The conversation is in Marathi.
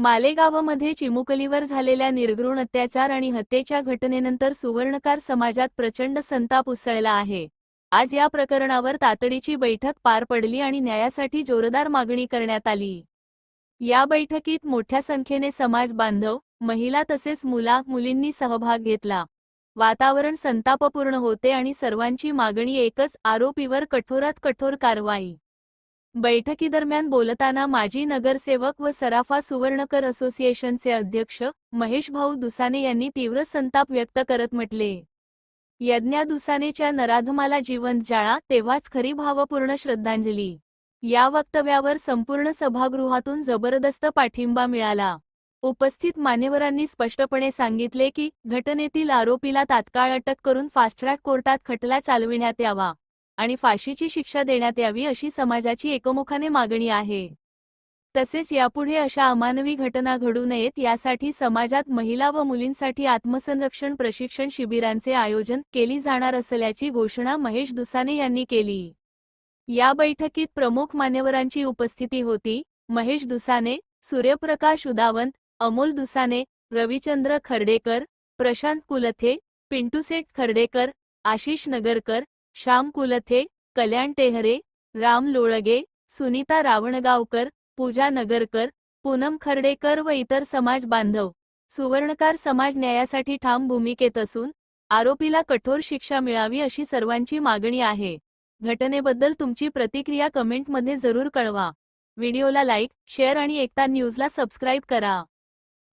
मालेगावमध्ये चिमुकलीवर झालेल्या निर्घृण अत्याचार आणि हत्येच्या घटनेनंतर सुवर्णकार समाजात प्रचंड संताप उसळला आहे. आज या प्रकरणावर तातडीची बैठक पार पडली आणि न्यायासाठी जोरदार मागणी करण्यात आली. या बैठकीत मोठ्या संख्येने समाज बांधव महिला तसेच मुला मुलींनी सहभाग घेतला. वातावरण संतापपूर्ण होते आणि सर्वांची मागणी एकच आरोपीवर कठोरात कठोर कारवाई. बैठकीदरम्यान बोलताना माजी नगरसेवक व सराफा सुवर्णकर असोसिएशनचे अध्यक्ष महेश भाऊ दुसाने यांनी तीव्र संताप व्यक्त करत म्हटले. यज्ञा दुसानेच्या नराधमाला जिवंत जाळा तेव्हाच खरी भावपूर्ण श्रद्धांजली. या वक्तव्यावर संपूर्ण सभागृहातून जबरदस्त पाठिंबा मिळाला. उपस्थित मान्यवरांनी स्पष्टपणे सांगितले की घटनेतील आरोपीला तात्काळ अटक करून फास्ट्रॅक कोर्टात खटला चालविण्यात यावा. आणि फाशीची शिक्षा देण्यात यावी अशी समाजाची एकमुखाने मागणी आहे. तसेच यापुढे अशा अमानवी घटना घडू नयेत यासाठी समाजात महिला व मुलींसाठी आत्मसंरक्षण प्रशिक्षण शिबिरांचे आयोजन केली जाणार असल्याची घोषणा महेश दुसाने यांनी केली. या बैठकीत प्रमुख मान्यवरांची उपस्थिती होती. महेश दुसाने सूर्यप्रकाश उदावंत अमोल दुसाने रविचंद्र खर्डेकर प्रशांत कुलथे पिंटूसेठ खर्डेकर आशिष नगरकर श्याम कुलथे कल्याण टेहरे राम लोळगे सुनीता रावणगावकर पूजा नगरकर पूनम खर्डेकर व इतर समाज बांधव. सुवर्णकार समाज न्यायासाठी ठाम भूमिकेत असून आरोपीला कठोर शिक्षा मिळावी अशी सर्वांची मागणी आहे. घटनेबद्दल तुमची प्रतिक्रिया कमेंटमध्ये जरूर कळवा. व्हिडिओला लाईक शेअर आणि एकता न्यूजला सबस्क्राईब करा.